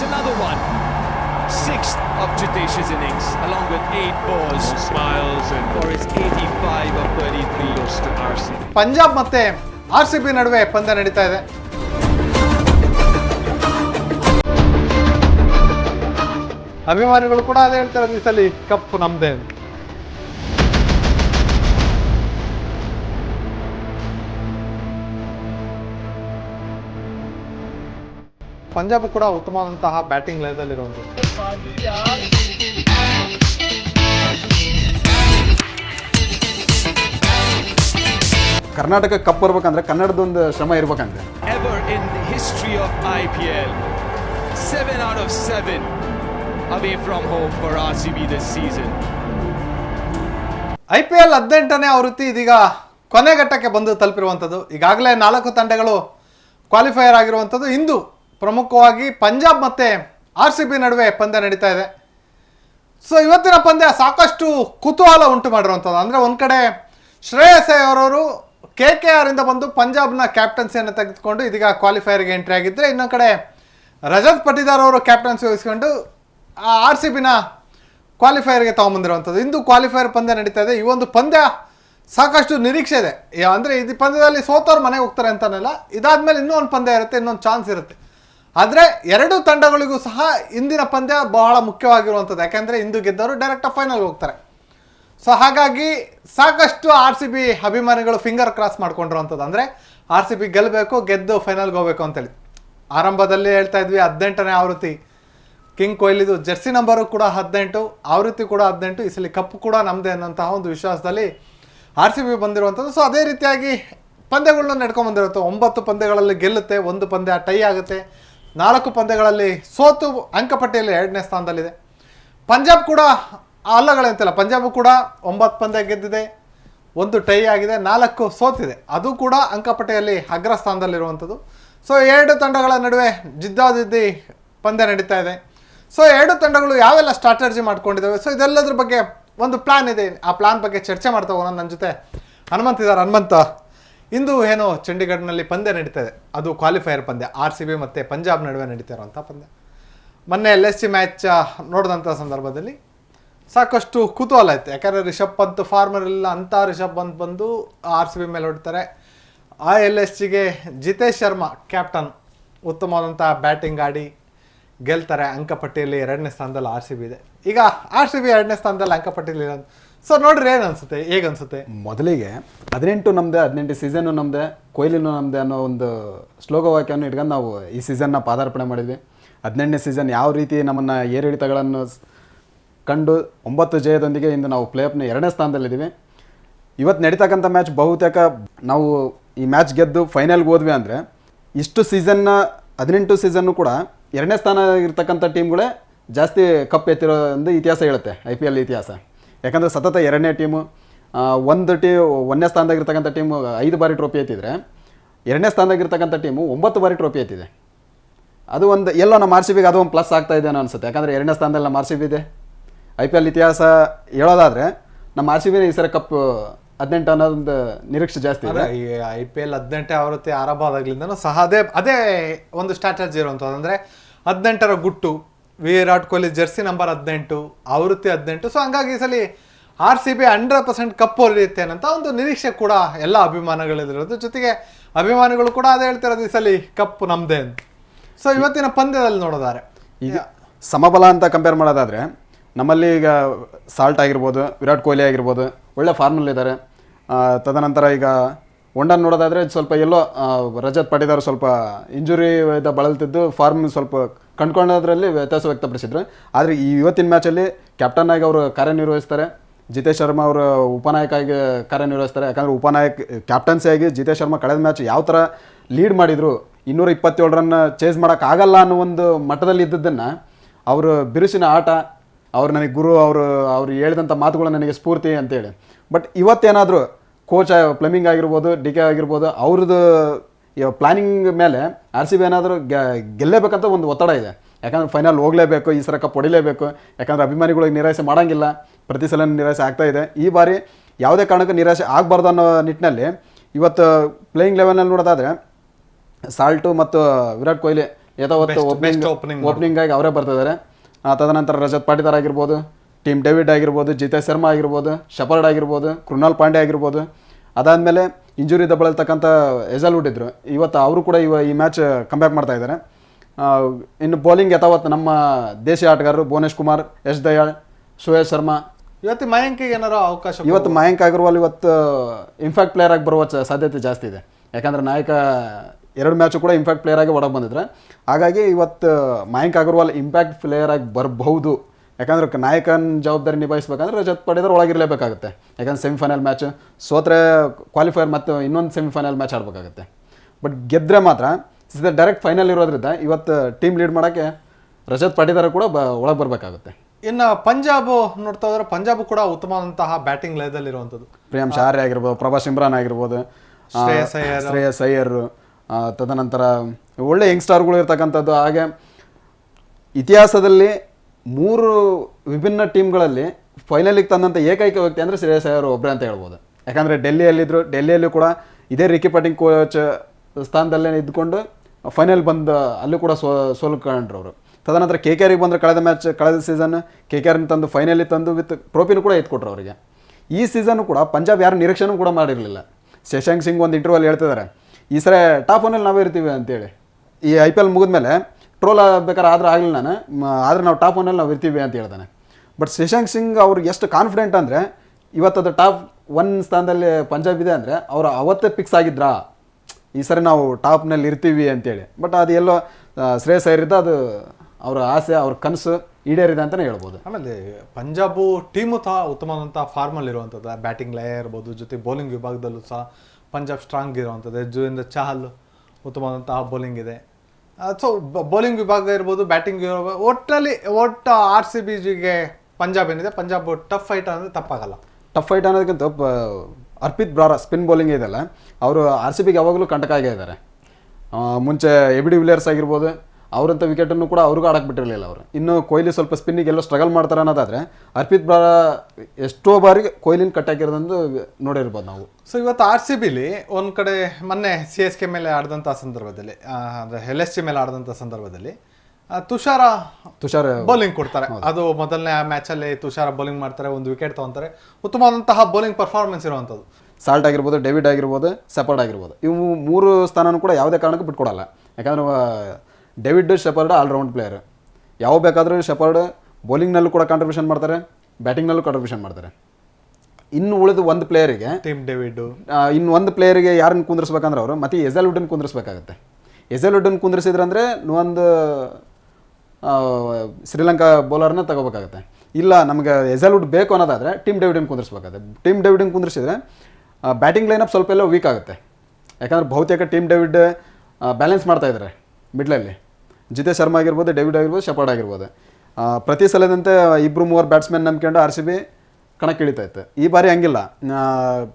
It's another one. Sixth of Judicious innings, along with eight balls. smiles and For his 85 of 33 goes to RCB. Punjab ಮತ್ತೆ R C B ನಡುವೆ ಪಂದ್ಯ ನಡೀತಾ ಇದೆ ಅಭಿಮಾನಿಗಳು ಕೂಡ ಅದೇ ಹೇಳ್ತಾರೆ ಈ ಸಲ ಕಪ್ ನಮ್ದೇ ಅಂತ ಪಂಜಾಬ್ ಕೂಡ ಉತ್ತಮವಾದಂತಹ ಬ್ಯಾಟಿಂಗ್ ಲೈನಲ್ಲಿ ಇರುವಂಥದ್ದು. ಕರ್ನಾಟಕ ಕಪ್ ಬರ್ಬೇಕಂದ್ರೆ ಕನ್ನಡದೊಂದು ಶ್ರಮ ಇರ್ಬೇಕಂತೆ. Ever in the history of IPL, seven out of seven away from home for RCB this season. I P L ಹದಿನೆಂಟನೇ ಆವೃತ್ತಿ ಇದೀಗ ಕೊನೆ ಘಟ್ಟಕ್ಕೆ ಬಂದು ತಲುಪಿರುವಂಥದ್ದು. ಈಗಾಗಲೇ ನಾಲ್ಕು ತಂಡಗಳು ಕ್ವಾಲಿಫೈಯರ್ ಆಗಿರುವಂಥದ್ದು. ಇಂದು ಪ್ರಮುಖವಾಗಿ ಪಂಜಾಬ್ ಮತ್ತು ಆರ್ ಸಿ ಬಿ ನಡುವೆ ಪಂದ್ಯ ನಡೀತಾ ಇದೆ. ಸೊ ಇವತ್ತಿನ ಪಂದ್ಯ ಸಾಕಷ್ಟು ಕುತೂಹಲ ಉಂಟು ಮಾಡಿರುವಂಥದ್ದು. ಅಂದರೆ ಒಂದು ಕಡೆ ಶ್ರೇಯಸ್ ಅವರವರು ಅವರು ಕೆ ಕೆ ಆರಿಂದ ಬಂದು ಪಂಜಾಬ್ನ ಕ್ಯಾಪ್ಟನ್ಸಿಯನ್ನು ತೆಗೆದುಕೊಂಡು ಇದೀಗ ಕ್ವಾಲಿಫೈಯರ್ಗೆ ಎಂಟ್ರಿ ಆಗಿದ್ದರೆ ಇನ್ನೊಂದು ಕಡೆ ರಜತ್ ಪಟಿದಾರ್ ಅವರು ಕ್ಯಾಪ್ಟನ್ಸಿ ವಹಿಸ್ಕೊಂಡು ಆರ್ ಸಿ ಬಿನ ಕ್ವಾಲಿಫೈಯರ್ಗೆ ತೊಗೊಂಬಂದಿರುವಂಥದ್ದು. ಇಂದು ಕ್ವಾಲಿಫೈಯರ್ ಪಂದ್ಯ ನಡೀತಾ ಇದೆ. ಈ ಒಂದು ಪಂದ್ಯ ಸಾಕಷ್ಟು ನಿರೀಕ್ಷೆ ಇದೆ. ಅಂದರೆ ಇದು ಪಂದ್ಯದಲ್ಲಿ ಸೋತವ್ರು ಮನೆಗೆ ಹೋಗ್ತಾರೆ ಅಂತಾನಲ್ಲ, ಇದಾದ್ಮೇಲೆ ಇನ್ನೂ ಒಂದು ಪಂದ್ಯ ಇರುತ್ತೆ, ಇನ್ನೊಂದು ಚಾನ್ಸ್ ಇರುತ್ತೆ. ಆದರೆ ಎರಡು ತಂಡಗಳಿಗೂ ಸಹ ಇಂದಿನ ಪಂದ್ಯ ಬಹಳ ಮುಖ್ಯವಾಗಿರುವಂಥದ್ದು. ಯಾಕೆಂದರೆ ಇಂದು ಗೆದ್ದವರು ಡೈರೆಕ್ಟ್ ಫೈನಲ್ಗೆ ಹೋಗ್ತಾರೆ. ಸೊ ಹಾಗಾಗಿ ಸಾಕಷ್ಟು ಆರ್ ಸಿ ಬಿ ಅಭಿಮಾನಿಗಳು ಫಿಂಗರ್ ಕ್ರಾಸ್ ಮಾಡ್ಕೊಂಡಿರುವಂಥದ್ದು. ಅಂದರೆ ಆರ್ ಸಿ ಬಿ ಗೆಲ್ಲಬೇಕು ಗೆದ್ದು ಫೈನಲ್ಗೆ ಹೋಗಬೇಕು ಅಂತೇಳಿ. ಆರಂಭದಲ್ಲಿ ಹೇಳ್ತಾ ಇದ್ವಿ, ಹದಿನೆಂಟನೇ ಆವೃತ್ತಿ. ಕಿಂಗ್ ಕೊಹ್ಲಿದು ಜೆರ್ಸಿ ನಂಬರು ಕೂಡ ಹದಿನೆಂಟು, ಆವೃತ್ತಿ ಕೂಡ ಹದಿನೆಂಟು, ಈ ಸಲ ಕಪ್ಪು ಕೂಡ ನಮ್ಮದೇ ಅನ್ನೋಂತಹ ಒಂದು ವಿಶ್ವಾಸದಲ್ಲಿ ಆರ್ ಸಿ ಬಿ ಬಂದಿರುವಂಥದ್ದು. ಸೊ ಅದೇ ರೀತಿಯಾಗಿ ಪಂದ್ಯಗಳನ್ನ ನಡ್ಕೊಂಡು ಬಂದಿರುತ್ತೆ. ಒಂಬತ್ತು ಪಂದ್ಯಗಳಲ್ಲಿ ಗೆಲ್ಲುತ್ತೆ, ಒಂದು ಪಂದ್ಯ ಟೈ ಆಗುತ್ತೆ. ನಾಲ್ಕು ಪಂದ್ಯಗಳಲ್ಲಿ ಸೋತು ಅಂಕಪಟ್ಟಿಯಲ್ಲಿ ಎರಡನೇ ಸ್ಥಾನದಲ್ಲಿದೆ. ಪಂಜಾಬ್ ಕೂಡ ಅಲ್ಲಗಳಂತಿಲ್ಲ. ಪಂಜಾಬ್ ಕೂಡ ಒಂಬತ್ತು ಪಂದ್ಯ ಗೆದ್ದಿದೆ, ಒಂದು ಟೈ ಆಗಿದೆ, ನಾಲ್ಕು ಸೋತಿದೆ. ಅದು ಕೂಡ ಅಂಕಪಟ್ಟಿಯಲ್ಲಿ ಅಗ್ರ ಸ್ಥಾನದಲ್ಲಿರುವಂಥದ್ದು. ಸೊ ಎರಡು ತಂಡಗಳ ನಡುವೆ ಜಿದ್ದಾಜಿದ್ದಿ ಪಂದ್ಯ ನಡೀತಾ ಇದೆ. ಸೊ ಎರಡು ತಂಡಗಳು ಯಾವೆಲ್ಲ ಸ್ಟ್ರಾಟಜಿ ಮಾಡ್ಕೊಂಡಿದ್ದಾವೆ? ಸೊ ಇದೆಲ್ಲದ್ರ ಬಗ್ಗೆ ಒಂದು ಪ್ಲಾನ್ ಇದೆ. ಆ ಪ್ಲಾನ್ ಬಗ್ಗೆ ಚರ್ಚೆ ಮಾಡ್ತಾ ಹೋಗೋಣ. ನನ್ನ ಜೊತೆ ಹನುಮಂತ್ ಇದ್ದಾರೆ. ಹನುಮಂತ ಇಂದು ಏನೋ ಚಂಡೀಗಢ್ನಲ್ಲಿ ಪಂದ್ಯ ನಡೀತಾ ಅದು ಕ್ವಾಲಿಫೈಯರ್ ಪಂದ್ಯ. ಆರ್ ಸಿ ಬಿ ಮತ್ತು ಪಂಜಾಬ್ ನಡುವೆ ನಡೀತಾ ಇರೋವಂಥ ಪಂದ್ಯ. ಮೊನ್ನೆ ಎಲ್ ಎಸ್ ಸಿ ಮ್ಯಾಚ್ ನೋಡಿದಂಥ ಸಂದರ್ಭದಲ್ಲಿ ಸಾಕಷ್ಟು ಕುತೂಹಲ ಇತ್ತು. ಯಾಕಂದರೆ ರಿಷಬ್ ಪಂತ್ ಫಾರ್ಮರ್ ಇಲ್ಲ ಅಂತ ರಿಷಬ್ ಪಂತ್ ಬಂದು ಆರ್ ಸಿ ಬಿ ಮೇಲೆ ಹೊಡ್ತಾರೆ. ಆ ಎಲ್ ಎಸ್ ಸಿಗೆ ಜಿತೇಶ್ ಶರ್ಮಾ ಕ್ಯಾಪ್ಟನ್ ಉತ್ತಮವಾದಂಥ ಬ್ಯಾಟಿಂಗ್ ಆಡಿ ಗೆಲ್ತಾರೆ. ಅಂಕಪಟ್ಟಿಯಲ್ಲಿ ಎರಡನೇ ಸ್ಥಾನದಲ್ಲಿ ಆರ್ ಸಿ ಬಿ ಇದೆ. ಈಗ ಆರ್ ಸಿ ಬಿ ಎರಡನೇ ಸ್ಥಾನದಲ್ಲಿ ಅಂಕಪಟ್ಟಿಯಲ್ಲಿ ಇರೋದು ಸೊ ನೋಡ್ರಿ ಏನು ಅನ್ಸುತ್ತೆ? ಹೇಗೆ ಅನ್ಸುತ್ತೆ? ಮೊದಲಿಗೆ ಹದಿನೆಂಟು ನಮ್ಮದೇ ಹದಿನೆಂಟು ಸೀಸನು ನಮ್ಮದೇ ಕೊಯ್ಲಿನೂ ನಮ್ಮದೇ ಅನ್ನೋ ಒಂದು ಶ್ಲೋಕ ವಾಕ್ಯವನ್ನು ಇಟ್ಕೊಂಡು ನಾವು ಈ ಸೀಸನ್ನ ಪಾದಾರ್ಪಣೆ ಮಾಡಿದ್ವಿ. ಹದಿನೆಂಟನೇ ಸೀಸನ್ ಯಾವ ರೀತಿ ನಮ್ಮನ್ನು ಏರಿಳಿತಗಳನ್ನು ಕಂಡು ಒಂಬತ್ತು ಜಯದೊಂದಿಗೆ ಇಂದು ನಾವು ಪ್ಲೇ ಆಫ್ನ ಎರಡನೇ ಸ್ಥಾನದಲ್ಲಿದ್ದೀವಿ. ಇವತ್ತು ನಡೀತಕ್ಕಂಥ ಮ್ಯಾಚ್ ಬಹುತೇಕ ನಾವು ಈ ಮ್ಯಾಚ್ ಗೆದ್ದು ಫೈನಲ್ಗೆ ಹೋದ್ವಿ ಅಂದರೆ, ಇಷ್ಟು ಸೀಸನ್ನ ಹದಿನೆಂಟು ಸೀಸನ್ನು ಕೂಡ ಎರಡನೇ ಸ್ಥಾನ ಇರ್ತಕ್ಕಂಥ ಟೀಮ್ಗಳೇ ಜಾಸ್ತಿ ಕಪ್ ಎತ್ತಿರೋ ಒಂದು ಇತಿಹಾಸ ಹೇಳುತ್ತೆ ಐ ಪಿ ಎಲ್ ಇತಿಹಾಸ. ಯಾಕಂದರೆ ಸತತ ಎರಡನೇ ಟೀಮು ಒಂದು ಟೀ ಒಂದನೇ ಸ್ಥಾನದಾಗಿರ್ತಕ್ಕಂಥ ಟೀಮು ಐದು ಬಾರಿ ಟ್ರೋಫಿ ಎತ್ತಿದ್ರೆ, ಎರಡನೇ ಸ್ಥಾನದಾಗಿರ್ತಕ್ಕಂಥ ಟೀಮು ಒಂಬತ್ತು ಬಾರಿ ಟ್ರೋಫಿ ಎತ್ತಿದೆ. ಅದು ಒಂದು, ಎಲ್ಲೋ ನಮ್ಮ ಆರ್ ಸಿ ಬಿಗೆ ಅದು ಒಂದು ಪ್ಲಸ್ ಆಗ್ತಾ ಇದೆ ಅನ್ನೋ ಅನ್ಸುತ್ತೆ. ಯಾಕಂದರೆ ಎರಡನೇ ಸ್ಥಾನದಲ್ಲಿ ನಮ್ಮ ಆರ್ ಸಿ ಬಿ ಇದೆ. ಐ ಪಿ ಎಲ್ ಇತಿಹಾಸ ಹೇಳೋದಾದರೆ, ನಮ್ಮ ಆರ್ ಸಿ ಬಿನೇ ಈ ಸರ ಕಪ್ ಹದಿನೆಂಟು ಅನ್ನೋದೊಂದು ನಿರೀಕ್ಷೆ ಜಾಸ್ತಿ ಇದೆ. ಈ ಐ ಪಿ ಎಲ್ ಹದಿನೆಂಟೇ ಆವೃತ್ತಿ ಆರಂಭ ಆದಾಗ್ಲಿಂದನೂ ಸಹ ಅದೇ ಅದೇ ಒಂದು ಸ್ಟ್ರಾಟಜಿ ಇರುವಂಥದ್ದು. ಅಂದರೆ ಹದಿನೆಂಟರ ಗುಟ್ಟು ವಿರಾಟ್ ಕೊಹ್ಲಿ ಜರ್ಸಿ ನಂಬರ್ ಹದಿನೆಂಟು, ಆವೃತ್ತಿ ಹದಿನೆಂಟು. ಸೊ ಹಂಗಾಗಿ ಈ ಸಲ R C B hundred percent cup ಹೊರಡಿಯುತ್ತೆ ಅನ್ನೋಂಥ ಒಂದು ನಿರೀಕ್ಷೆ ಕೂಡ ಎಲ್ಲ ಅಭಿಮಾನಗಳಿರೋದು. ಜೊತೆಗೆ ಅಭಿಮಾನಿಗಳು ಕೂಡ ಅದೇ ಹೇಳ್ತಿರೋದು ಈ ಸಲ ಕಪ್ ನಮ್ಮದೇ ಅಂತ. ಸೊ ಇವತ್ತಿನ ಪಂದ್ಯದಲ್ಲಿ ನೋಡೋದಾರೆ ಈಗ ಸಮಬಲ ಅಂತ ಕಂಪೇರ್ ಮಾಡೋದಾದರೆ, ನಮ್ಮಲ್ಲಿ ಈಗ ಸಾಲ್ಟ್ ಆಗಿರ್ಬೋದು, ವಿರಾಟ್ ಕೊಹ್ಲಿ ಆಗಿರ್ಬೋದು, ಒಳ್ಳೆ ಫಾರ್ಮಲ್ಲಿದ್ದಾರೆ ತದನಂತರ ಈಗ ಒಂಡನ್ ನೋಡೋದಾದರೆ ಸ್ವಲ್ಪ ಎಲ್ಲೋ ರಜತ್ ಪಟಿದಾರ್ ಸ್ವಲ್ಪ ಇಂಜುರಿ ಬಳಲ್ತಿದ್ದು ಫಾರ್ಮ್ ಸ್ವಲ್ಪ ಕಂಡ್ಕೊಳ್ಳೋದ್ರಲ್ಲಿ ವ್ಯತ್ಯಾಸ ವ್ಯಕ್ತಪಡಿಸಿದ್ರು. ಆದರೆ ಈ ಇವತ್ತಿನ ಮ್ಯಾಚಲ್ಲಿ ಕ್ಯಾಪ್ಟನ್ ಆಗಿ ಅವರು ಕಾರ್ಯನಿರ್ವಹಿಸ್ತಾರೆ. ಜಿತೇಶ್ ಶರ್ಮಾ ಅವರು ಉಪನಾಯಕ ಆಗಿ ಕಾರ್ಯನಿರ್ವಹಿಸ್ತಾರೆ. ಯಾಕಂದರೆ ಉಪನಾಯಕ ಕ್ಯಾಪ್ಟನ್ಸಿ ಆಗಿ ಜಿತೇಶ್ ಶರ್ಮಾ ಕಳೆದ ಮ್ಯಾಚ್ ಯಾವ ಥರ ಲೀಡ್ ಮಾಡಿದರು ಇನ್ನೂರ ಇಪ್ಪತ್ತೇಳು ರನ್ ಚೇಸ್ ಮಾಡೋಕ್ಕಾಗಲ್ಲ ಅನ್ನೋ ಒಂದು ಮಟ್ಟದಲ್ಲಿ ಇದ್ದದ್ದನ್ನು ಅವರು ಬಿರುಸಿನ ಆಟ, ಅವ್ರು ನನಗೆ ಗುರು, ಅವರು, ಅವ್ರು ಹೇಳಿದಂಥ ಮಾತುಗಳು ನನಗೆ ಸ್ಫೂರ್ತಿ ಅಂತೇಳಿ. ಬಟ್ ಇವತ್ತೇನಾದರೂ ಕೋಚ್ ಪ್ಲಮಿಂಗ್ ಆಗಿರ್ಬೋದು ಡಿ ಕೆ ಆಗಿರ್ಬೋದು, ಅವ್ರದ್ದು ಪ್ಲಾನಿಂಗ್ ಮೇಲೆ ಆರ್ ಸಿ ಬಿ ಏನಾದರೂ ಗೆಲ್ಲೇಬೇಕಂತ ಒಂದು ಒತ್ತಡ ಇದೆ. ಯಾಕಂದ್ರೆ ಫೈನಲ್ ಹೋಗಲೇಬೇಕು ಈ ಸಲ ಕಪ್ ಹೊಡಿಲೇಬೇಕು. ಯಾಕಂದ್ರೆ ಅಭಿಮಾನಿಗಳಿಗೆ ನಿರಾಸೆ ಮಾಡೋಂಗಿಲ್ಲ. ಪ್ರತಿ ಸಲ ನಿರಾಸೆ ಆಗ್ತಾ ಇದೆ. ಈ ಬಾರಿ ಯಾವುದೇ ಕಾರಣಕ್ಕೂ ನಿರಾಸೆ ಆಗಬಾರ್ದು ಅನ್ನೋ ನಿಟ್ಟಿನಲ್ಲಿ ಇವತ್ತು ಪ್ಲೇಯಿಂಗ್ ಲೆವೆನಲ್ಲಿ ನೋಡೋದಾದರೆ ಸಾಲ್ಟು ಮತ್ತು ವಿರಾಟ್ ಕೊಹ್ಲಿ ಯಥಾವತ್ತು ಓಪನಿಂಗ್ ಓಪನಿಂಗ್ ಆಗಿ ಅವರೇ ಬರ್ತಿದ್ದಾರೆ. ಆ, ತದನಂತರ ರಜತ್ ಪಾಟಿದಾರ್ ಆಗಿರ್ಬೋದು ಟೀಮ್ ಡೇವಿಡ್ ಆಗಿರ್ಬೋದು ಜಿತೇಶ್ ಶರ್ಮಾ ಆಗಿರ್ಬೋದು ಶಪರ್ಡ್ ಆಗಿರ್ಬೋದು ಕೃಣಾಲ್ ಪಾಂಡೆ ಆಗಿರ್ಬೋದು. ಅದಾದಮೇಲೆ ಇಂಜುರಿ ದಬ್ಬಳತಕ್ಕಂಥ ಎಜಲ್ವುಡ್ ಇದ್ದರು ಇವತ್ತು ಅವರು ಕೂಡ ಇವ ಈ ಮ್ಯಾಚ್ ಕಂಬ್ಯಾಕ್ ಮಾಡ್ತಾ ಇದ್ದಾರೆ ಇನ್ನು ಬೌಲಿಂಗ್ ಯಥಾವತ್ತು ನಮ್ಮ ದೇಶೀಯ ಆಟಗಾರರು ಭುವನೇಶ್ ಕುಮಾರ್ ಎಸ್ ದಯಾಳ್ ಸುಹೇಶ್ ಶರ್ಮಾ. ಇವತ್ತು ಮಯಾಂಕಿಗೆ ಏನಾರು ಅವಕಾಶ ಇವತ್ತು ಮಯಾಂಕ್ ಅಗರ್ವಾಲ್ ಇವತ್ತು ಇನ್ಫ್ಯಾಕ್ಟ್ ಪ್ಲೇಯರ್ ಆಗಿ ಬರುವ ಸಾಧ್ಯತೆ ಜಾಸ್ತಿ ಇದೆ. ಯಾಕಂದ್ರೆ ನಾಯಕ ಎರಡು ಮ್ಯಾಚು ಕೂಡ ಇಂಪ್ಯಾಕ್ಟ್ ಪ್ಲೇಯರ್ ಆಗಿ ಹೊರಗೆ ಬಂದಿದ್ರೆ ಹಾಗಾಗಿ ಇವತ್ತು ಮಯಾಂಕ್ ಅಗರ್ವಾಲ್ ಇಂಪ್ಯಾಕ್ಟ್ ಪ್ಲೇಯರ್ ಆಗಿ ಬರಬಹುದು. ಯಾಕಂದ್ರೆ ನಾಯಕನ ಜವಾಬ್ದಾರಿ ನಿಭಾಯಿಸ್ಬೇಕಂದ್ರೆ ರಜತ್ ಪಡೆದ್ರೆ ಒಳಗಿರಲೇಬೇಕಾಗುತ್ತೆ. ಯಾಕಂದ್ರೆ ಸೆಮಿಫೈನಲ್ ಮ್ಯಾಚ್ ಸೋತ್ರೆ ಕ್ವಾಲಿಫೈಯರ್ ಮತ್ತು ಇನ್ನೊಂದು ಸೆಮಿಫೈನಲ್ ಮ್ಯಾಚ್ ಆಡಬೇಕಾಗುತ್ತೆ. ಬಟ್ ಗೆದ್ದರೆ ಮಾತ್ರ ಸೀದಾ ಡೈರೆಕ್ಟ್ ಫೈನಲ್ ಇರೋದ್ರಿಂದ ಇವತ್ತು ಟೀಮ್ ಲೀಡ್ ಮಾಡೋಕ್ಕೆ ರಜತ್ ಪಾಟಿದಾರ ಕೂಡ ಬ ಒಳಗೆ ಬರಬೇಕಾಗುತ್ತೆ. ಇನ್ನು ಪಂಜಾಬ್ ನೋಡ್ತಾ ಹೋದ್ರೆ ಪಂಜಾಬ್ ಕೂಡ ಉತ್ತಮವಾದಂತಹ ಬ್ಯಾಟಿಂಗ್ ಲಯದಲ್ಲಿ ಇರುವಂಥದ್ದು. ಪ್ರಿಯಾಂಶ್ ಆರ್ಯ ಆಗಿರ್ಬೋದು ಪ್ರಭಾಸ್ ಇಮ್ರಾನ್ ಆಗಿರ್ಬೋದು ಶ್ರೇಯಸ್ ಅಯ್ಯರ್. ಶ್ರೇಯಸ್ ಅಯ್ಯರ್ ತದನಂತರ ಒಳ್ಳೆ ಯಂಗ್ಸ್ಟಾರ್ಗಳು ಇರ್ತಕ್ಕಂಥದ್ದು. ಹಾಗೆ ಇತಿಹಾಸದಲ್ಲಿ ಮೂರು ವಿಭಿನ್ನ ಟೀಮ್ಗಳಲ್ಲಿ ಫೈನಲಿಗೆ ತಂದಂಥ ಏಕೈಕ ವ್ಯಕ್ತಿ ಅಂದರೆ ಶ್ರೇಯಸ್ ಅಯ್ಯರ್ ಒಬ್ಬರೇ ಅಂತ ಹೇಳ್ಬೋದು. ಯಾಕಂದರೆ ಡೆಲ್ಲಿಯಲ್ಲಿದ್ದರು ಡೆಲ್ಲಿಯಲ್ಲೂ ಕೂಡ ಇದೇ ರಿಕಿ ಪಟಿಂಗ್ ಕೋಚ್ ಸ್ಥಾನದಲ್ಲೇ ಇದ್ದುಕೊಂಡು ಫೈನಲ್ ಬಂದು ಅಲ್ಲೂ ಕೂಡ ಸೋ ಸೋಲು ಕಂಡ್ರು ಅವರು. ತದನಂತರ ಕೆ ಕೆ ಆರಿಗೆ ಬಂದರೆ ಕಳೆದ ಮ್ಯಾಚ್ ಕಳೆದ ಸೀಸನ್ ಕೆ ಕೆ ಆರ್ನ ತಂದು ಫೈನಲಿ ತಂದು ವಿತ್ ಟ್ರೋಫಿನೂ ಕೂಡ ಎತ್ಕೊಟ್ರು ಅವರಿಗೆ. ಈ ಸೀಸನ್ ಕೂಡ ಪಂಜಾಬ್ ಯಾರು ನಿರೀಕ್ಷೆನೂ ಕೂಡ ಮಾಡಿರಲಿಲ್ಲ. ಶಶಾಂಕ್ ಸಿಂಗ್ ಒಂದು ಇಂಟರ್ವಲ್ ಹೇಳ್ತಿದ್ದಾರೆ, ಈ ಸರಿ ಟಾಪ್ ಒನಲ್ಲಿ ನಾವೇ ಇರ್ತೀವಿ ಅಂತೇಳಿ. ಈ ಐ ಪಿ ಎಲ್ ಮುಗಿದ್ಮೇಲೆ ಟ್ರೋಲ್ ಬೇಕಾದ್ರೆ ಆದ್ರೆ ಆಗಲಿಲ್ಲ ನಾನು. ಆದರೆ ನಾವು ಟಾಪ್ ಒನ್ನಲ್ಲಿ ನಾವು ಇರ್ತೀವಿ ಅಂತ ಹೇಳ್ತಾನೆ ಬಟ್ ಶಶಾಂಕ್ ಸಿಂಗ್ ಅವ್ರು ಎಷ್ಟು ಕಾನ್ಫಿಡೆಂಟ್ ಅಂದರೆ ಇವತ್ತದು ಟಾಪ್ ಒನ್ ಸ್ಥಾನದಲ್ಲಿ ಪಂಜಾಬ್ ಇದೆ ಅಂದರೆ, ಅವರು ಅವತ್ತೇ ಫಿಕ್ಸ್ ಆಗಿದ್ರಾ? ಈ ಸರಿ ನಾವು ಟಾಪ್ನಲ್ಲಿ ಇರ್ತೀವಿ ಅಂತೇಳಿ. ಬಟ್ ಅದು ಎಲ್ಲೋ ಶ್ರೇಯಸ್ ಅಯ್ಯರಿದ್ದ ಅದು ಅವರ ಆಸೆ, ಅವ್ರ ಕನಸು ಈಡೇರಿದೆ ಅಂತಲೇ ಹೇಳ್ಬೋದು. ಆಮೇಲೆ ಪಂಜಾಬು ಟೀಮು ಸಹ ಉತ್ತಮವಾದಂಥ ಫಾರ್ಮಲ್ಲಿ ಇರುವಂಥದ್ದು ಬ್ಯಾಟಿಂಗ್ ಲಯ ಇರ್ಬೋದು, ಜೊತೆ ಬೌಲಿಂಗ್ ವಿಭಾಗದಲ್ಲೂ ಸಹ ಪಂಜಾಬ್ ಸ್ಟ್ರಾಂಗ್ ಇರುವಂಥದ್ದು ಜುವೇಂದ್ರ ಚಹಲ್ ಉತ್ತಮವಾದಂತಹ ಬೌಲಿಂಗ್ ಇದೆ. ಸೊ ಬೌಲಿಂಗ್ ವಿಭಾಗ ಇರ್ಬೋದು ಬ್ಯಾಟಿಂಗ್ ಒಟ್ಟಲ್ಲಿ ಒಟ್ಟು ಆರ್ ಸಿ ಬಿ ಜಿಗೆ ಪಂಜಾಬ್ ಏನಿದೆ? ಪಂಜಾಬ್ ಟಫ್ ಫೈಟ್ ಅಂದರೆ ತಪ್ಪಾಗಲ್ಲ. ಟಫ್ ಫೈಟ್ ಅನ್ನೋದಕ್ಕಿಂತ ಅರ್ಪಿತ್ ಬ್ರಾರ ಸ್ಪಿನ್ ಬೌಲಿಂಗ್ ಇದೆಯಲ್ಲ ಅವರು ಆರ್ ಸಿ ಬಿಗೆ ಯಾವಾಗಲೂ ಕಂಟಕ ಆಗೇ ಇದ್ದಾರೆ. ಮುಂಚೆ ಎಬಿಡಿ ವಿಲಿಯರ್ಸ್ ಆಗಿರ್ಬೋದು ಅವರಂಥ ವಿಕೆಟನ್ನು ಕೂಡ ಅವ್ರಿಗೂ ಆಡಕ್ಕೆ ಬಿಟ್ಟಿರಲಿಲ್ಲ ಅವರು. ಇನ್ನು ಕೊಹ್ಲಿ ಸ್ವಲ್ಪ ಸ್ಪಿನ್ನಿಗೆ ಎಲ್ಲೋ ಸ್ಟ್ರಗಲ್ ಮಾಡ್ತಾರೆ ಅನ್ನೋದಾದರೆ ಅರ್ಪಿತ್ ಬ್ರಾ ಎಷ್ಟೋ ಬಾರಿ ಕೊಹ್ಲಿನ ಕಟ್ಟಾಕಿರೋದೊಂದು ನೋಡಿರ್ಬೋದು ನಾವು. ಸೊ ಇವತ್ತು ಆರ್ ಸಿ ಬಿಲಿ ಒಂದು ಕಡೆ ಮೊನ್ನೆ ಸಿ ಎಸ್ ಕೆ ಮೇಲೆ ಆಡಿದಂಥ ಸಂದರ್ಭದಲ್ಲಿ ಅಂದರೆ ಎಲ್ ಎಸ್ ಸಿ ಮೇಲೆ ಆಡಿದಂಥ ಸಂದರ್ಭದಲ್ಲಿ ತುಷಾರ ತುಷಾರ ಬೌಲಿಂಗ್ ಕೊಡ್ತಾರೆ. ಅದು ಮೊದಲನೇ ಮ್ಯಾಚಲ್ಲಿ ತುಷಾರ ಬೌಲಿಂಗ್ ಮಾಡ್ತಾರೆ ಒಂದು ವಿಕೆಟ್ ತೊಗೊತಾರೆ. ಉತ್ತಮವಾದಂತಹ ಬೌಲಿಂಗ್ ಪರ್ಫಾರ್ಮೆನ್ಸ್ ಇರುವಂಥದ್ದು. ಸಾಲ್ಟ್ ಆಗಿರ್ಬೋದು ಡೇವಿಡ್ ಆಗಿರ್ಬೋದು ಸೆಪರ್ಡ್ ಆಗಿರ್ಬೋದು. ಇವು ಮೂರು ಸ್ಥಾನನೂ ಕೂಡ ಯಾವುದೇ ಕಾರಣಕ್ಕೂ ಬಿಟ್ಕೊಡಲ್ಲ. ಯಾಕಂದ್ರೆ ಆ, ಡೇವಿಡ್ ಶೆಪರ್ಡ್ ಆಲ್ರೌಂಡ್ ಪ್ಲೇಯರ್. ಯಾವ ಬೇಕಾದರೂ ಶೆಪರ್ಡ್ ಬೌಲಿಂಗ್ನಲ್ಲೂ ಕೂಡ ಕಾಂಟ್ರಿಬ್ಯೂಷನ್ ಮಾಡ್ತಾರೆ ಬ್ಯಾಟಿಂಗ್ನಲ್ಲೂ ಕಾಂಟ್ರಿಬ್ಯೂಷನ್ ಮಾಡ್ತಾರೆ. ಇನ್ನು ಉಳಿದ ಒಂದು ಪ್ಲೇಯರಿಗೆ ಟೀಮ್ ಡೇವಿಡ್. ಇನ್ನು ಒಂದು ಪ್ಲೇಯರಿಗೆ ಯಾರನ್ನು ಕುಂದಿರ್ಸ್ಬೇಕಂದ್ರೆ ಅವರು ಮತ್ತೆ ಎಜಲ್ವುಡ್ಡನ್ ಕುಂದಿರ್ಸ್ಬೇಕಾಗುತ್ತೆ. ಎಜಲ್ವುಡ್ಡನ್ ವುಡನ್ ಅಂದರೆ ಒಂದು ಶ್ರೀಲಂಕಾ ಬೌಲರ್ನ ತಗೋಬೇಕಾಗುತ್ತೆ. ಇಲ್ಲ ನಮಗೆ ಎಜಲ್ವುಡ್ ಬೇಕು ಅನ್ನೋದಾದರೆ ಟೀಮ್ ಡೇವಿಡನ್ ಕುಂದಿರಿಸ್ಬೇಕಾಗುತ್ತೆ. ಟೀಮ್ ಡೇವಿಡನ್ ಕುಂದಿರಿಸಿದ್ರೆ ಬ್ಯಾಟಿಂಗ್ ಲೈನಪ್ ಸ್ವಲ್ಪ ಎಲ್ಲ ವೀಕ್ ಆಗುತ್ತೆ. ಯಾಕಂದ್ರೆ ಬಹುತೇಕ ಟೀಮ್ ಡೇವಿಡ್ ಬ್ಯಾಲೆನ್ಸ್ ಮಾಡ್ತಾ ಇದ್ದಾರೆ ಮಿಡ್ಲಲ್ಲಿ. ಜಿತೇ ಶರ್ಮಾ ಆಗಿರ್ಬೋದು ಡೇವಿಡ್ ಆಗಿರ್ಬೋದು ಶಪಾಡ್ ಆಗಿರ್ಬೋದು. ಪ್ರತಿ ಸಲದಂತೆ ಇಬ್ಬರು ಮೂವರು ಬ್ಯಾಟ್ಸ್ಮನ್ ನಂಬ್ಕೊಂಡು ಆರ್ ಸಿ ಬಿ ಕಣಕ್ಕೆ ಇಳಿತಾ ಇತ್ತು. ಈ ಬಾರಿ ಹಂಗಿಲ್ಲ.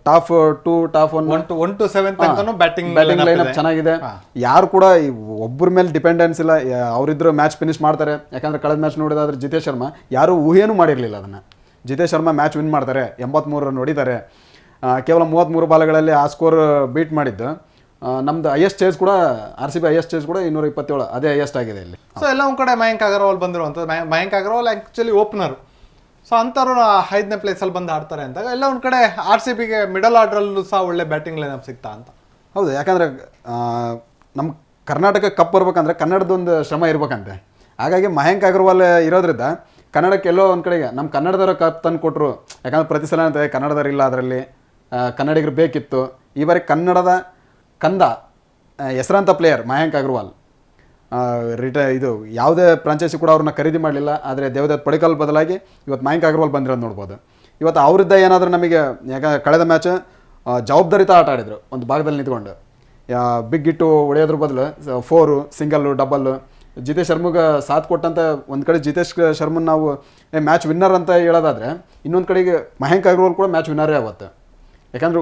Top two top one one two one to seven batting batting lineup ಚೆನ್ನಾಗಿದೆ. ಯಾರು ಕೂಡ ಒಬ್ಬರ ಮೇಲೆ ಡಿಪೆಂಡೆನ್ಸ್ ಇಲ್ಲ. ಅವರಿದ್ರು ಮ್ಯಾಚ್ ಫಿನಿಶ್ ಮಾಡ್ತಾರೆ. ಯಾಕಂದ್ರೆ ಕಳೆದ ಮ್ಯಾಚ್ ನೋಡಿದಾದ್ರೆ ಜಿತೇಶ್ ಶರ್ಮಾ ಯಾರು ಊಹೆನೂ ಮಾಡಿರಲಿಲ್ಲ ಅದನ್ನು. ಜಿತೇಶ್ ಶರ್ಮಾ ಮ್ಯಾಚ್ ವಿನ್ ಮಾಡ್ತಾರೆ. ಎಂಬತ್ಮೂರು ರನ್ ಹೊಡಿತಾರೆ ಕೇವಲ ಮೂವತ್ತ್ಮೂರು ಬಾಲ್ಗಳಲ್ಲಿ ಆ ಸ್ಕೋರ್ ಬೀಟ್ ಮಾಡಿದ್ದು. ನಮ್ದು ಹೈಯೆಸ್ಟ್ ಚೇಸ್ ಕೂಡ R C B highest chase ಕೂಡ ಇನ್ನೂರ ಇಪ್ಪತ್ತೇಳು ಅದೇ ಹೈಯೆಸ್ಟ್ ಆಗಿದೆ ಇಲ್ಲಿ. ಸೊ ಎಲ್ಲ ಒಂದು ಕಡೆ ಮಯಾಂಕ್ ಅಗರ್ವಾಲ್ ಬಂದಿರುವಂಥದ್ದು. Mayank Mayank Agarwal actually opener so ಅಂಥವ್ರು ಐದನೇ ಪ್ಲೇಸಲ್ಲಿ ಬಂದು ಆಡ್ತಾರೆ ಅಂದಾಗ ಎಲ್ಲ ಒಂದು ಕಡೆ ಆರ್ ಸಿ ಬಿಗೆ ಮಿಡಲ್ ಆರ್ಡ್ರಲ್ಲೂ ಸಹ ಒಳ್ಳೆ ಬ್ಯಾಟಿಂಗ್ ಲೈನಪ್ ಸಿಗ್ತಾ ಅಂತ. ಹೌದು ಯಾಕಂದ್ರೆ ನಮ್ಮ ಕರ್ನಾಟಕ ಕಪ್ ಬರ್ಬೇಕಂದ್ರೆ ಕನ್ನಡದೊಂದು ಶ್ರಮ ಇರಬೇಕಂತೆ. ಹಾಗಾಗಿ ಮಯಾಂಕ್ ಅಗರ್ವಾಲ್ ಇರೋದ್ರಿಂದ ಕನ್ನಡಕ್ಕೆ ಎಲ್ಲೋ ಒಂದು ಕಡೆಗೆ ನಮ್ಮ ಕನ್ನಡದವರ ಕಪ್ ತಂದು ಕೊಟ್ಟರು ಯಾಕಂದ್ರೆ ಪ್ರತಿ ಸಲ ಅಂತ ಕನ್ನಡದವ್ರು ಇಲ್ಲ ಅದರಲ್ಲಿ ಕನ್ನಡಿಗರು ಬೇಕಿತ್ತು. ಈ ಬಾರಿ ಕನ್ನಡದ ಕಂದ ಹೆಸರಾಂತ ಪ್ಲೇಯರ್ ಮಯಾಂಕ್ ಅಗರ್ವಾಲ್. ರಿಟ, ಇದು ಯಾವುದೇ ಫ್ರಾಂಚೈಸಿ ಕೂಡ ಅವ್ರನ್ನ ಖರೀದಿ ಮಾಡಲಿಲ್ಲ, ಆದರೆ ದೇವದತ್ ಪಡಿಕಲ್ ಬದಲಾಗಿ ಇವತ್ತು ಮಯಾಂಕ್ ಅಗರ್ವಾಲ್ ಬಂದಿರೋದು ನೋಡ್ಬೋದು. ಇವತ್ತು ಅವರಿದ್ದ ಏನಾದರೂ ನಮಗೆ ಯಾಕಂದ್ರೆ ಕಳೆದ ಮ್ಯಾಚ್ ಜವಾಬ್ದಾರಿತ ಆಟ ಆಡಿದರು, ಒಂದು ಭಾಗದಲ್ಲಿ ನಿಂತ್ಕೊಂಡು. ಬಿಗ್ ಇಟ್ಟು ಹೊಡೆಯೋದ್ರ ಬದಲು ಫೋರು ಸಿಂಗಲ್ಲು ಡಬಲ್ಲು ಜಿತೇಶ್ ಶರ್ಮಗೆ ಸಾಥ್ ಕೊಟ್ಟಂತ ಒಂದು ಕಡೆ ಜಿತೇಶ್ ಶರ್ಮನ್ ನಾವು ಮ್ಯಾಚ್ ವಿನ್ನರ್ ಅಂತ ಹೇಳೋದಾದ್ರೆ, ಇನ್ನೊಂದು ಕಡೆಗೆ ಮಯಾಂಕ್ ಅಗರ್ವಾಲ್ ಕೂಡ ಮ್ಯಾಚ್ ವಿನ್ನರೇ ಆಗುತ್ತೆ. ಯಾಕಂದ್ರೆ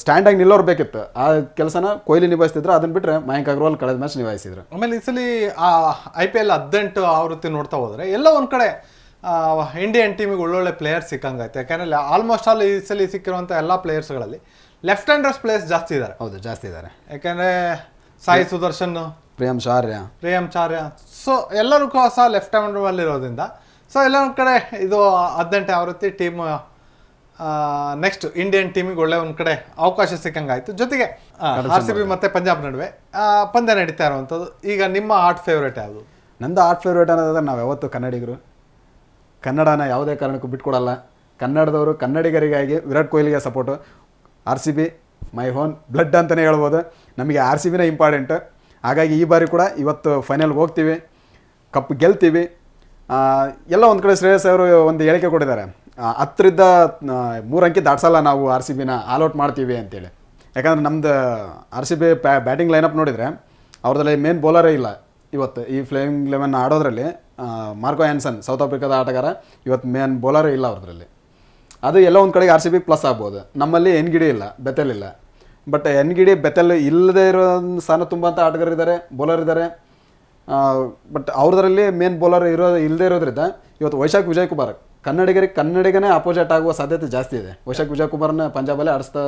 ಸ್ಟ್ಯಾಂಡಾಗಿ ನಿಲ್ಲೋರು ಬೇಕಿತ್ತು. ಆ ಕೆಲಸನ ಕೊಹ್ಲಿ ನಿಭಾಯಿಸ್ತಿದ್ರು. ಅದನ್ನ ಬಿಟ್ಟರೆ ಮಯಾಂಕ್ ಅಗರ್ವಾಲ್ ಕಳೆದ ಮ್ಯಾಚ್ ನಿಭಾಯಿಸಿದ್ರು. ಆಮೇಲೆ ಈ ಸಲ ಐ ಪಿ ಎಲ್ ಹದಿನೆಂಟು ಆವೃತ್ತಿ ನೋಡ್ತಾ ಹೋದ್ರೆ ಎಲ್ಲ ಒಂದು ಕಡೆ ಇಂಡಿಯನ್ ಟೀಮಿಗೆ ಒಳ್ಳೊಳ್ಳೆ ಪ್ಲೇಯರ್ಸ್ ಸಿಕ್ಕಂಗಾಯ್ತು. ಯಾಕಂದ್ರೆ ಆಲ್ಮೋಸ್ಟ್ ಆಲ್ ಈ ಸಲ ಸಿಕ್ಕಿರುವಂಥ ಎಲ್ಲ ಪ್ಲೇಯರ್ಸ್ಗಳಲ್ಲಿ ಲೆಫ್ಟ್ ಹ್ಯಾಂಡರ್ಸ್ ಪ್ಲೇಯರ್ಸ್ ಜಾಸ್ತಿ ಇದ್ದಾರೆ ಹೌದು ಜಾಸ್ತಿ ಇದ್ದಾರೆ ಯಾಕಂದ್ರೆ ಸಾಯಿ ಸುದರ್ಶನ್ ಪ್ರಿಯಂ ಶಾರ್ಯ. ಪ್ರಿಯಂಚಾರ್ಯ ಸೊ ಎಲ್ಲರೂ ಸಹ ಲೆಫ್ಟ್ ಹ್ಯಾಂಡ್ ಇರೋದ್ರಿಂದ ಸೊ ಎಲ್ಲ ಕಡೆ ಇದು ಹದಿನೆಂಟು ಆವೃತ್ತಿ ಟೀಮ್ ನೆಕ್ಸ್ಟ್ ಇಂಡಿಯನ್ ಟೀಮಿಗೆ ಒಳ್ಳೆ ಒಂದು ಕಡೆ ಅವಕಾಶ ಸಿಕ್ಕಂಗಾಯ್ತು. ಜೊತೆಗೆ ಆರ್ ಸಿ ಬಿ ಮತ್ತೆ ಪಂಜಾಬ್ ನಡುವೆ ಪಂದ್ಯ ನಡೀತಾ ಇರುವಂಥದ್ದು ಈಗ ನಿಮ್ಮ ಆರ್ಟ್ ಫೇವ್ರೇಟ್ ಯಾವುದು? ನಂದು ಆರ್ಟ್ ಫೇವ್ರೇಟ್ ಅನ್ನೋದಾದ್ರೆ ನಾವು ಯಾವತ್ತು ಕನ್ನಡಿಗರು. ಕನ್ನಡನ ಯಾವುದೇ ಕಾರಣಕ್ಕೂ ಬಿಟ್ಕೊಡಲ್ಲ. ಕನ್ನಡದವರು ಕನ್ನಡಿಗರಿಗಾಗಿ Virat ಕೊಹ್ಲಿಗೆ support R C B my own blood ಅಂತಲೇ ಹೇಳ್ಬೋದು. ನಮಗೆ ಆರ್ ಸಿ ಬಿನೇ ಇಂಪಾರ್ಟೆಂಟ್ ಹಾಗಾಗಿ ಈ ಬಾರಿ ಕೂಡ ಇವತ್ತು ಫೈನಲ್ಗೆ ಹೋಗ್ತೀವಿ. ಕಪ್ ಗೆಲ್ತೀವಿ. ಎಲ್ಲ ಒಂದು ಕಡೆ ಶ್ರೇಯಸ್ ಅವರು ಒಂದು ಹೇಳಿಕೆ ಕೊಟ್ಟಿದ್ದಾರೆ. ಹತ್ತರಿಂದ ಆ, ಮೂರು ಅಂಕಿ ದಾಟ್ಸಲ್ಲ ನಾವು ಆರ್ ಸಿ ಬಿನ ಆಲ್ಔಟ್ ಮಾಡ್ತೀವಿ ಅಂತೇಳಿ. ಯಾಕಂದ್ರೆ ನಮ್ದು R C B batting lineup ನೋಡಿದರೆ ಅವ್ರದ್ರಲ್ಲಿ ಮೇನ್ ಬೌಲರೇ ಇಲ್ಲ. ಇವತ್ತು ಈ ಫ್ಲೇಮಿಂಗ್ ಲೆವೆನ್ ಆಡೋದ್ರಲ್ಲಿ ಮಾರ್ಕೋ ಆ್ಯನ್ಸನ್ ಸೌತ್ ಆಫ್ರಿಕಾದ ಆಟಗಾರ ಇವತ್ತು ಮೇನ್ ಬೌಲರೇ ಇಲ್ಲ ಅವ್ರದ್ರಲ್ಲಿ. ಅದು ಎಲ್ಲ ಒಂದು ಕಡೆಗೆ ಆರ್ ಸಿ ಬಿ ಪ್ಲಸ್ ಆಗ್ಬೋದು. ನಮ್ಮಲ್ಲಿ ಎನ್ಗಿಡಿ ಇಲ್ಲ ಬೆತೆಲ್ ಇಲ್ಲ. ಬಟ್ ಎನ್ಗಿಡಿ ಬೆತೆಲ್ ಇಲ್ಲದೆ ಇರೋ ಸ್ಥಾನ ತುಂಬಂಥ ಆಟಗಾರರಿದ್ದಾರೆ ಬೌಲರ್ ಇದ್ದಾರೆ ಬಟ್ ಅವ್ರದ್ರಲ್ಲಿ ಮೇನ್ ಬೌಲರ್ ಇರೋ ಇಲ್ಲದೆ ಇರೋದ್ರಿಂದ ಇವತ್ತು ವೈಶಾಖ್ ವಿಜಯ್ ಕುಮಾರ್ ಕನ್ನಡಿಗರಿಗೆ ಕನ್ನಡಿಗನೇ ಅಪೋಸಿಟ್ ಆಗುವ ಸಾಧ್ಯತೆ ಜಾಸ್ತಿ ಇದೆ. ವಶಕ್ ವಿಜಯ್ ಕುಮಾರ್ನ ಪಂಜಾಬಲ್ಲೇ ಆಡಿಸ್ತಾ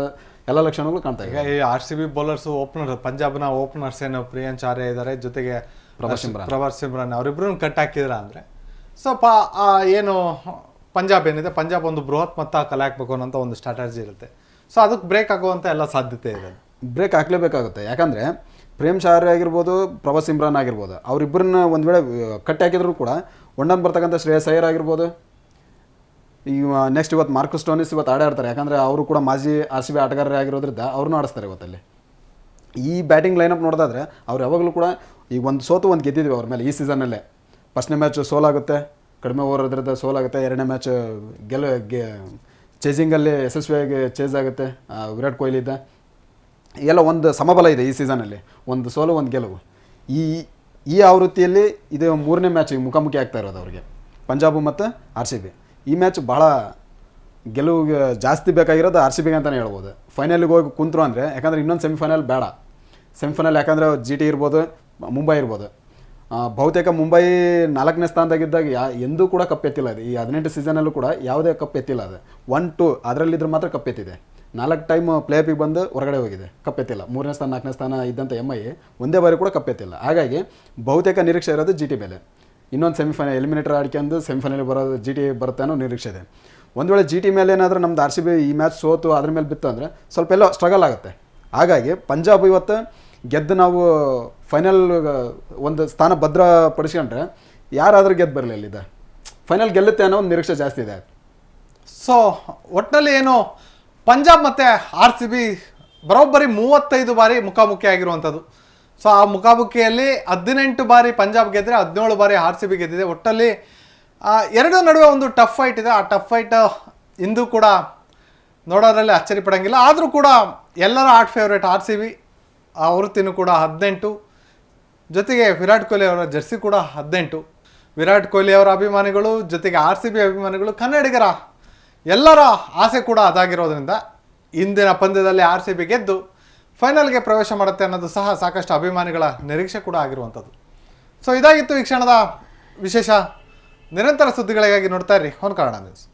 ಎಲ್ಲ ಲಕ್ಷಣಗಳು ಕಾಣ್ತಾ ಈಗ ಇದೆ ಈ R C B bowlers opener ಪಂಜಾಬ್ನ ಓಪನರ್ಸ್ ಏನು ಪ್ರಿಯಾಂಚಾರ್ಯ ಇದ್ದಾರೆ ಜೊತೆಗೆ ಪ್ರಭಾಸ್ ಸಿಮ್ರಾನ್. ಪ್ರಭಾಸ್ ಸಿಮ್ರಾನ್ ಅವರಿಬ್ಬರನ್ನು ಕಟ್ ಹಾಕಿದ್ರ ಅಂದರೆ ಸ್ವಲ್ಪ ಆ, ಏನು ಪಂಜಾಬ್ ಏನಿದೆ ಪಂಜಾಬ್ ಒಂದು ಬೃಹತ್ ಮತ್ತ ಕಲೆ ಹಾಕ್ಬೇಕು ಅನ್ನೋಂಥ ಒಂದು ಸ್ಟ್ರಾಟಜಿ ಇರುತ್ತೆ. ಸೊ ಅದಕ್ಕೆ ಬ್ರೇಕ್ ಆಗುವಂಥ ಎಲ್ಲ ಸಾಧ್ಯತೆ ಇದೆ. ಬ್ರೇಕ್ ಹಾಕ್ಲೇಬೇಕಾಗುತ್ತೆ. ಯಾಕಂದರೆ ಪ್ರೇಮ್ ಶಾರ್ ಆಗಿರ್ಬೋದು ಪ್ರಭಾಸ್ ಇಮ್ರಾನ್ ಆಗಿರ್ಬೋದು ಅವರಿಬ್ಬರನ್ನ ಒಂದು ವೇಳೆ ಕಟ್ಟಿ ಹಾಕಿದ್ರು ಕೂಡ ಒಂಡನ್ ಬರ್ತಕ್ಕಂಥ ಶ್ರೇಯಸ್ ಅಯ್ಯರ್ ಆಗಿರ್ಬೋದು ಈಗ ನೆಕ್ಸ್ಟ್ ಇವತ್ತು ಮಾರ್ಕಸ್ ಸ್ಟೋನಿಸ್ ಇವತ್ತು ಆಡೇ ಆಡ್ತಾರೆ. ಯಾಕಂದರೆ ಅವರು ಕೂಡ ಮಾಜಿ ಆರ್ ಸಿ ಬಿ ಆಟಗಾರರೇ ಆಗಿರೋದ್ರಿಂದ ಅವ್ರನ್ನೂ ಆಡಿಸ್ತಾರೆ ಇವತ್ತಲ್ಲಿ ಈ ಬ್ಯಾಟಿಂಗ್ ಲೈನಪ್ ನೋಡಿದಾದ್ರೆ ಅವ್ರು ಯಾವಾಗಲೂ ಕೂಡ ಈಗ ಒಂದು ಸೋತು ಒಂದು ಗೆದ್ದಿದ್ವಿ ಅವ್ರ ಮೇಲೆ ಈ ಸೀಸನಲ್ಲೇ ಫಸ್ಟ್ನೇ ಮ್ಯಾಚ್ ಸೋಲಾಗುತ್ತೆ ಕಡಿಮೆ ಓವರ್ ಇದ್ರದ್ದು ಸೋಲಾಗುತ್ತೆ ಎರಡನೇ ಮ್ಯಾಚ್ ಗೆಲ್, ಗೆ ಚೇಸಿಂಗಲ್ಲಿ ಯಶಸ್ವಿಯಾಗಿ ಚೇಸ್ ಆಗುತ್ತೆ ವಿರಾಟ್ ಕೊಹ್ಲಿ ಇದ್ದ ಎಲ್ಲ ಒಂದು ಸಮಬಲ ಇದೆ ಈ ಸೀಸನಲ್ಲಿ ಒಂದು ಸೋಲು, ಒಂದು ಗೆಲುವು. ಈ ಈ ಆವೃತ್ತಿಯಲ್ಲಿ ಇದು ಮೂರನೇ ಮ್ಯಾಚ್ ಮುಖಾಮುಖಿ ಆಗ್ತಾ ಇರೋದು ಅವ್ರಿಗೆ. ಪಂಜಾಬು ಮತ್ತು ಆರ್ ಸಿ ಬಿ ಈ ಮ್ಯಾಚ್ ಭಾಳ ಗೆಲುವು ಜಾಸ್ತಿ ಬೇಕಾಗಿರೋದು ಆರ್ ಸಿ ಬಿಗೆ ಅಂತಲೇ ಹೇಳ್ಬೋದು. ಫೈನಲಿಗೆ ಹೋಗಿ ಕುಂತರು ಅಂದರೆ, ಯಾಕಂದರೆ ಇನ್ನೊಂದು ಸೆಮಿಫೈನಲ್ ಬೇಡ. ಸೆಮಿಫೈನಲ್ ಯಾಕಂದರೆ ಜಿ ಟಿ ಇರ್ಬೋದು ಮುಂಬೈ ಇರ್ಬೋದು. ಬಹುತೇಕ ಮುಂಬೈ ನಾಲ್ಕನೇ ಸ್ಥಾನದಾಗಿದ್ದಾಗ ಯಾ, ಎಂದೂ ಕೂಡ ಕಪ್ ಎತ್ತಿಲ್ಲ ಅದು. ಈ ಹದಿನೆಂಟು ಸೀಸನಲ್ಲೂ ಕೂಡ ಯಾವುದೇ ಕಪ್ ಎತ್ತಿಲ್ಲ ಅದು. ಒನ್ ಟು ಅದರಲ್ಲಿದ್ರೆ ಮಾತ್ರ ಕಪ್ ಎತ್ತಿದೆ. ನಾಲ್ಕು ಟೈಮ್ ಪ್ಲೇ ಆಫಿಗೆ ಬಂದು ಹೊರಗಡೆ ಹೋಗಿದೆ. ಕಪ್ ಎತ್ತಿಲ್ಲ. ಮೂರನೇ ಸ್ಥಾನ, ನಾಲ್ಕನೇ ಸ್ಥಾನ ಇದ್ದಂಥ ಎಂ ಐ ಒಂದೇ ಬಾರಿ ಕೂಡ ಕಪ್ ಎತ್ತಿಲ್ಲ. ಹಾಗಾಗಿ ಬಹುತೇಕ ನಿರೀಕ್ಷೆ ಇರೋದು ಜಿ ಟಿ ಮೇಲೆ. ಇನ್ನೊಂದು ಸೆಮಿಫೈನಲ್ ಎಲಿಮಿನೇಟರ್ ಆಡ್ಕೊಂಡು ಸೆಮಿಫೈನಲ್ ಬರೋದು ಜಿ ಟಿ ಬರುತ್ತೆ ಅನ್ನೋ ನಿರೀಕ್ಷೆ ಇದೆ. ಒಂದು ವೇಳೆ ಜಿ ಟಿ ಮೇಲೆ ಏನಾದರೂ ನಮ್ದು ಆರ್ ಸಿ ಬಿ ಈ ಮ್ಯಾಚ್ ಸೋತು ಅದ್ರ ಮೇಲೆ ಬಿತ್ತು ಅಂದರೆ ಸ್ವಲ್ಪ ಎಲ್ಲೋ ಸ್ಟ್ರಗಲ್ ಆಗುತ್ತೆ. ಹಾಗಾಗಿ ಪಂಜಾಬ್ ಇವತ್ತು ಗೆದ್ದು ನಾವು ಫೈನಲ್ ಒಂದು ಸ್ಥಾನ ಭದ್ರಪಡಿಸ್ಕೊಂಡ್ರೆ ಯಾರಾದರೂ ಗೆದ್ದು ಬರಲಿ ಇದೆ ಫೈನಲ್ ಗೆಲ್ಲುತ್ತೆ ಅನ್ನೋ ಒಂದು ನಿರೀಕ್ಷೆ ಜಾಸ್ತಿ ಇದೆ. ಸೊ ಒಟ್ಟಿನಲ್ಲಿ ಏನು, ಪಂಜಾಬ್ ಮತ್ತು ಆರ್ ಸಿ ಬಿ ಬರೋಬ್ಬರಿ ಮೂವತ್ತೈದು ಬಾರಿ ಮುಖಾಮುಖಿ ಆಗಿರುವಂಥದ್ದು ಸೊ ಆ ಮುಖಾಮುಖಿಯಲ್ಲಿ ಹದಿನೆಂಟು ಬಾರಿ ಪಂಜಾಬ್ ಗೆದ್ದರೆ ಹದಿನೇಳು ಬಾರಿ ಆರ್ ಸಿ ಬಿ ಗೆದ್ದಿದೆ. ಒಟ್ಟಲ್ಲಿ ಎರಡೂ ನಡುವೆ ಒಂದು ಟಫ್ ಫೈಟ್ ಇದೆ. ಆ ಟಫ್ ಫೈಟ್ ಇಂದು ಕೂಡ ನೋಡೋದ್ರಲ್ಲಿ ಅಚ್ಚರಿ ಪಡೋಂಗಿಲ್ಲ. ಆದರೂ ಕೂಡ ಎಲ್ಲರ heart favourite R C B ಆವೃತ್ತಿನೂ ಕೂಡ ಹದಿನೆಂಟು. ಜೊತೆಗೆ ವಿರಾಟ್ ಕೊಹ್ಲಿ ಅವರ ಜರ್ಸಿ ಕೂಡ ಹದಿನೆಂಟು. ವಿರಾಟ್ ಕೊಹ್ಲಿ ಅವರ ಅಭಿಮಾನಿಗಳು, ಜೊತೆಗೆ ಆರ್ ಸಿ ಬಿ ಅಭಿಮಾನಿಗಳು, ಕನ್ನಡಿಗರ ಎಲ್ಲರ ಆಸೆ ಕೂಡ ಅದಾಗಿರೋದ್ರಿಂದ ಇಂದಿನ ಪಂದ್ಯದಲ್ಲಿ ಆರ್ ಸಿ ಬಿ ಗೆದ್ದು ಫೈನಲ್ಗೆ ಪ್ರವೇಶ ಮಾಡುತ್ತೆ ಅನ್ನೋದು ಸಹ ಸಾಕಷ್ಟು ಅಭಿಮಾನಿಗಳ ನಿರೀಕ್ಷೆ ಕೂಡ ಆಗಿರುವಂಥದ್ದು. ಸೊ ಇದಾಗಿತ್ತು ಈ ಕ್ಷಣದ ವಿಶೇಷ ನಿರಂತರ ಸುದ್ದಿಗಳಿಗಾಗಿ ನೋಡ್ತಾ ಇರಿ ಹೊನ್ ಕಾರಣ ನ್ಯೂಸ್.